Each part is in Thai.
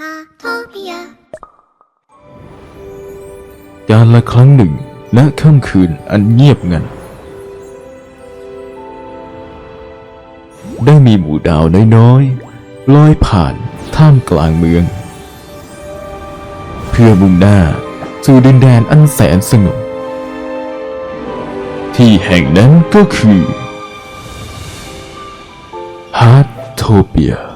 ฮาโทเปีการละครั้งหนึ่งและค่ำคืนอันเงียบงัน ได้มีหมู่ดาวน้อยๆลอยผ่านท่ามกลางเมือง เพื่อมุ่งหน้าสู่ดินแดนอันแสนสงบที่แห่งนั้นก็คือฮาร์ทโทเปีย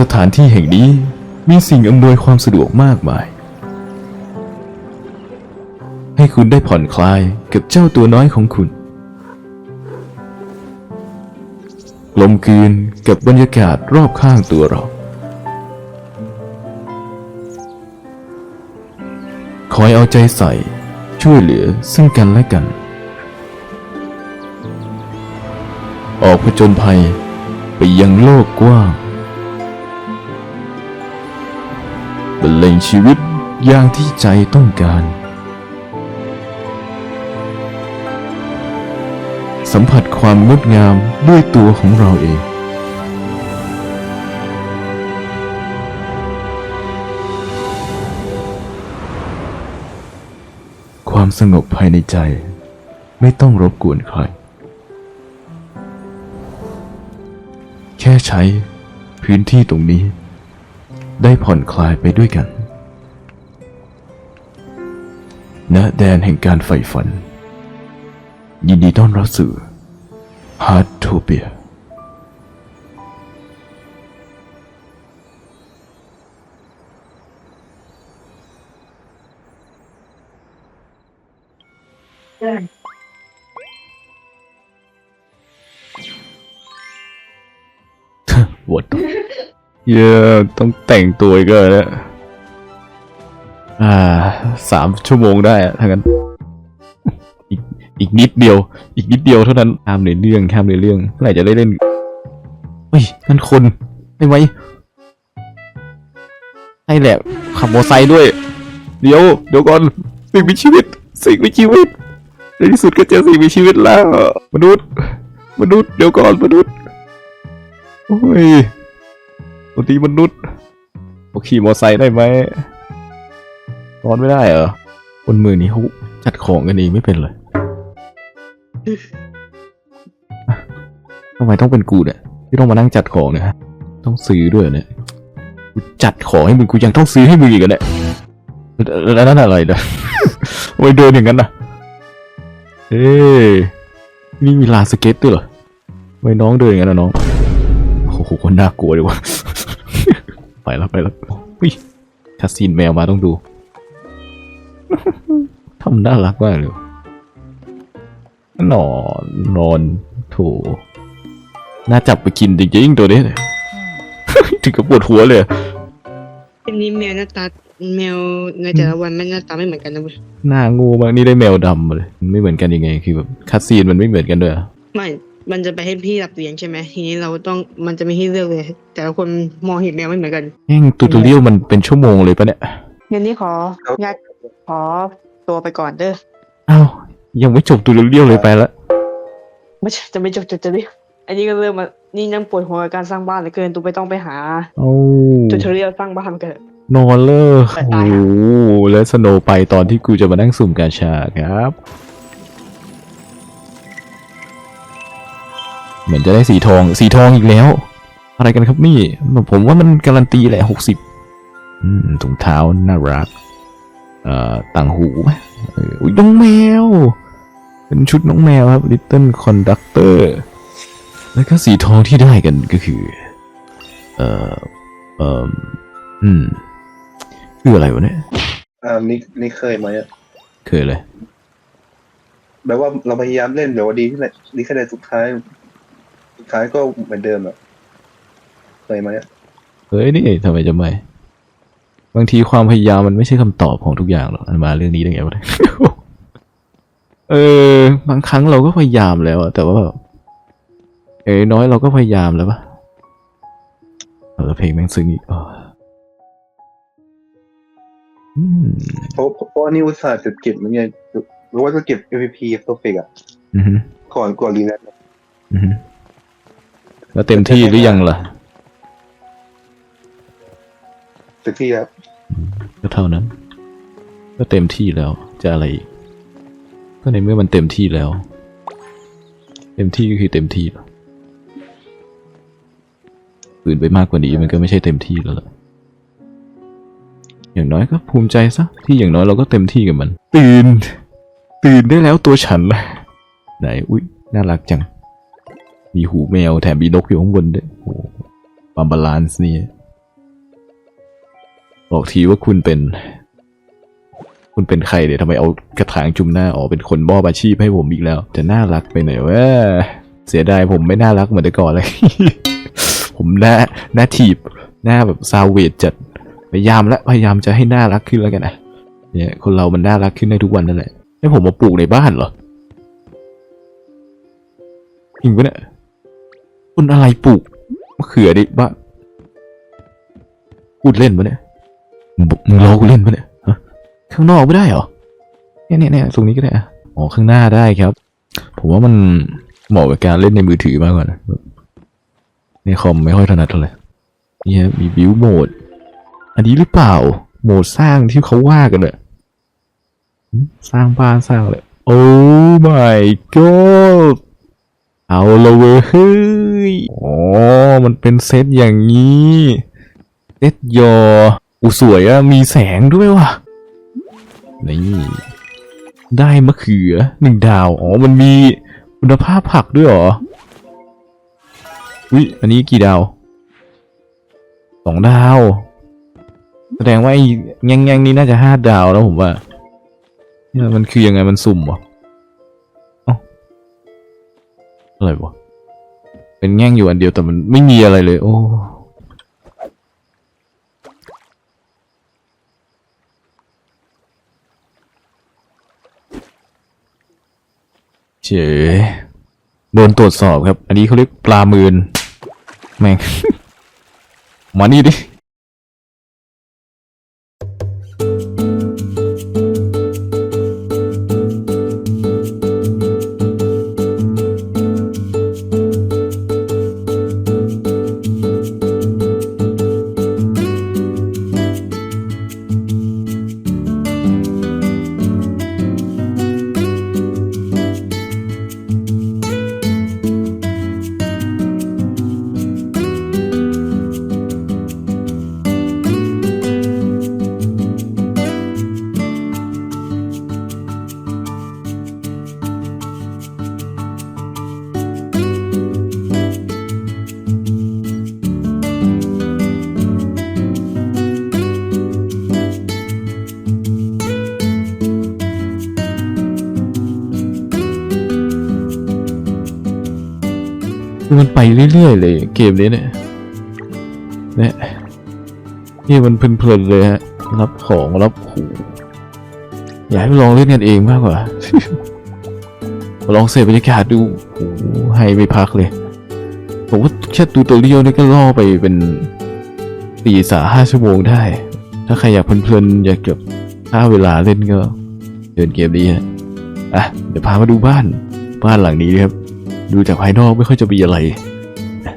สถานที่แห่งนี้มีสิ่งอำนวยความสะดวกมากมาย ให้คุณได้ผ่อนคลายกับเจ้าตัวน้อยของคุณกลมกลืนกับบรรยากาศรอบข้างตัวเรา คอยเอาใจใส่ ช่วยเหลือซึ่งกันและกัน ออกผจญภัยไปยังโลกกว้าง บรรเลงชีวิตอย่างที่ใจต้องการ สัมผัสความงดงามด้วยตัวของเราเอง ความสงบภายในใจไม่ต้องรบกวนใคร แค่ใช้พื้นที่ตรงนี้ ได้ผ่อนคลายไปด้วยกัน ณแดนแห่งการใฝ่ฝัน ยินดีต้อนรับสู่ฮาร์ t โทเปียว เยอะต้องแต่งตัวอีกแล้วเนี่ยอ่าสามชั่วโมงได้อะถ้างั้นอีกอีกนิดเดียว อีกนิดเดียวเท่านั้นข้ามในเรื่องข้ามในเรื่องเมื่อไหร่จะได้เล่นเฮ้ยนั่นคนไม่ไหวให้แหละขับมอเตอร์ไซค์ด้วย เดี๋ยวเดี๋ยวก่อนสิ่งมีชีวิต สิ่งมีชีวิตในที่สุดก็เจอสิ่งมีชีวิตแล้ว มนุษย์ มนุษย์เดี๋ยวก่อนมนุษย์โอ้ย ปกติมนุษย์เขาขี่มอเตอร์ไซค์ได้ไหมนอนไม่ได้เหรอคนมือนี้เขาจัดของกันเองไม่เป็นเลยอะทำไมต้องเป็นกูเนี่ยที่ต้องมานั่งจัดของเนี่ยฮะต้องซื้อด้วยเนี่ยกูจัดของให้มึงกูยังต้องซื้อให้มึงอีกเหรอเนี่ยแล้วแล้วนั่นอะไรเนี่ยทำไมเดินอย่างนั้นน่ะเฮ้ยนี่มีลานสเก็ตด้วยเหรอทำไมน้องเดินอย่างนั้นนะน้องโอ้โหคนน่ากลัวเลยวะ ไปแล้วไปแล้วอุ้ยคัสซีนแมวมาต้องดูทำน่ารักมากเลยนอนนอนโถน่าจับไปกินจริงๆตัวนี้เนี่ยถึงกับปวดหัวเลยอันนี้แมวหน้าตาแมวในแต่ละวันมันหน้าตาไม่เหมือนกันนะเว้ยหน้างูมากนี่ได้แมวดำมาเลยมันไม่เหมือนกันยังไง คือแบบคัสซีนมันไม่เหมือนกันด้วยเหรอไม่ มันจะไปให้พี่รับเรียนใช่ไหมทีนี้เราต้องมันจะไม่ให้เลือกเลย แต่ละคนมองเห็นแมวไม่เหมือนกันแม่งตูตูเรียวมันเป็นชั่วโมงเลยปะเนี่ยงั้นนี่ขอญาติขอตัวไปก่อนเด้ออ้าวยังไม่จบตูตูเรียวเลยไปแล้วไม่ใช่จะไม่จบจะจะรีบอันนี้ก็เริ่มมานี่ยังปวดหัวกับการสร้างบ้านเหลือเกินตัวไปต้องไปหาโอ้จุดเรียลสร้างบ้านกัน นอนเลยแต่โอ้ตายโหอะแล้วสโนว์ไปตอนที่กูจะมานั่งสุ่มกาชาครับ เหมือนจะได้สีทอง สีทองอีกแล้ว อะไรกันครับนี่ ผมว่ามันการันตีแหละหกสิบอืมถุงเท้าน่ารัก เอ่อต่างหูไหมเอออุ้ยน้องแมว เป็นชุดน้องแมวครับ Little Conductor แล้วก็สีทองที่ได้กันก็คือ เอ่อ เอ่อ อืม คืออะไรวะเนี่ยอ่านี่นี่เคยไหมอะเคยเลย แบบว่าเราพยายามเล่นแบบว่าดีที่ไหนดีแค่ไหนสุดท้าย สุดท้ายก็เหมือนเดิมอะเคยไหมอะเฮ้ยนี่ทำไมจะไม่ บางทีความพยายามมันไม่ใช่คำตอบของทุกอย่างหรอกมันมาเรื่องนี้ได้ไงวะเนี่ยเออ บางครั้งเราก็พยายามแล้วอะแต่ว่าแบบเอ้ยน้อยเราก็พยายามแล้วปะเอาแล้วเพลงแม่งซึ้งอีกอ๋ออืมเพราะเพราะว่านี่อุตส่าห์จะเก็บมันไงหรือว่าจะเก็บ MVP โซฟิกอะอือฮึก่อนก่อนรีแลนซ์อือฮึ แล้วเต็มที่หรือยังล่ะเต็มที่ครับก็เท่านั้น ก็เต็มที่แล้วจะอะไรอีกก็ในเมื่อมันเต็มที่แล้ว เต็มที่ก็คือเต็มที่แล้วฝืนไปมากกว่านี้มันก็ไม่ใช่เต็มที่แล้วล่ะอย่างน้อยก็ภูมิใจซะที่อย่างน้อยเราก็เต็มที่กับมัน ตื่น ตื่นได้แล้วตัวฉันล่ะไหนอุ๊ยน่ารักจัง มีหูแมวแถมมีนกอยู่ข้างบนด้วยโอ้ปามบาลานซ์นี่บอกทีว่าคุณเป็น คุณเป็นใครเดี๋ยวทำไมเอากระถางจุ่มหน้าอ๋อเป็นคนมอบอาชีพให้ผมอีกแล้ว จะน่ารักไปหน่อยวะเสียดายผมไม่น่ารักเหมือนแต่ก่อนเลย ผมหน้าหน้าถีบหน้าแบบซาเวดจัดพยายามและพยายามจะให้น่ารักขึ้นแล้วกันนะเนี่ยคนเรามันน่ารักขึ้นได้ทุกวันนั่นแหละให้ผมมาปลูกในบ้านเหรอจริงปะเนี่ย คนอะไรปลูกมะเขือดิบ้าพูดเล่นปะเนี่ยมึงล้อกูเล่นปะเนี่ยข้างนอกไม่ได้เหรอเนี่ยเนี่ยเนี่ยตรงนี้ก็ได้อ๋อข้างหน้าได้ครับ ผมว่ามันเหมาะกับการเล่นในมือถือมากกว่านะในคอมไม่ค่อยถนัดเท่าไหร่นี่ฮะมีบิวโหมด อันนี้หรือเปล่า โหมดสร้างที่เขาว่ากันเนี่ยสร้างบ้านสร้างอะไรโอ้ my god เอาละเว้ยเฮ้ยอ๋อ มันเป็นเซตอย่างนี้ เซตยออูสวยอะมีแสงด้วยว่ะ นี่ ได้มะเขือหนึ่งดาว อ๋อ มันมีคุณภาพผักด้วยหรอ อุ้ยอันนี้กี่ดาว สองดาว แสดงว่าไอ้แง่งๆนี้น่าจะห้าดาวแล้วผมว่านี่มันคือยังไงมันสุ่มหรอ อะไรวะ เป็นแง่งอยู่อันเดียวแต่มันไม่มีอะไรเลย โอ้เฉยโดนตรวจสอบครับ อันนี้เขาเรียกปลาหมืนแม่ง มานี่ดิ คือมันไปเรื่อยๆเลยเกมนี้เนี่ยเนี่ยนี่มันเพลินๆเลยฮะ รับของรับขู่อยากให้ลองเล่นกันเองมากกว่า ลองเสพบรรยากาศดูโอ้ให้ไม่พักเลย ผมว่าแค่ตูตัวเรียวนี่ก็ล่อไปเป็นสี่สาห้าชั่วโมงได้ ถ้าใครอยากเพลินๆอยากเก็บค่าเวลาเล่นก็เดินเกมนี้ฮะ อะ เดี๋ยวพามาดูบ้าน บ้านหลังนี้ครับ ดูจากภายนอกไม่ค่อยจะมีอะไร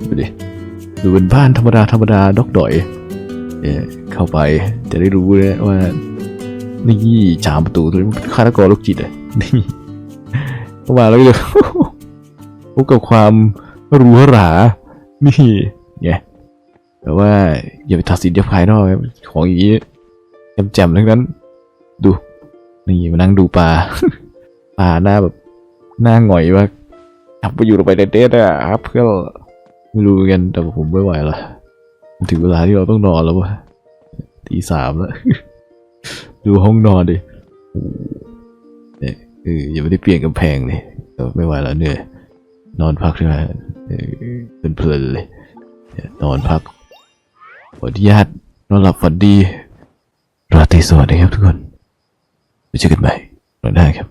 ดูดิดูเป็นบ้านธรรมดาธรรมดาดอกดอยเนี่ยเข้าไปจะได้รู้นะว่า นี่จามประตูตัวนี้ฆาตกรโรคจิตอะนี่เข้ามาแล้วก็พบกับความหรูหรา นี่ไงแต่ว่าอย่าไปตัดสินจากภายนอกของอย่างนี้แจ่มๆทั้งนั้น ดู นี่มานั่งดูปลาปลาหน้าแบบหน้าหงอยมากับไปอยู่ลงไปในเดทอะครับเพื่อนไม่รู้เหมือนกันแต่ผมไม่ไหวละถึงเวลาที่เราต้องนอนแล้ววะตีสามแล้วดูห้องนอนดิโอ้เนี่ยเออยังไม่ได้เปลี่ยนกำแพงเลยไม่ไหวแล้วเหนื่อยนอนพักใช่ไหมเออเพลินๆเลยนอนพักขออนุญาตนอนหลับฝันดีราตรีสวัสดีครับทุกคนไว้เจอกันใหม่ตอนหน้าครับ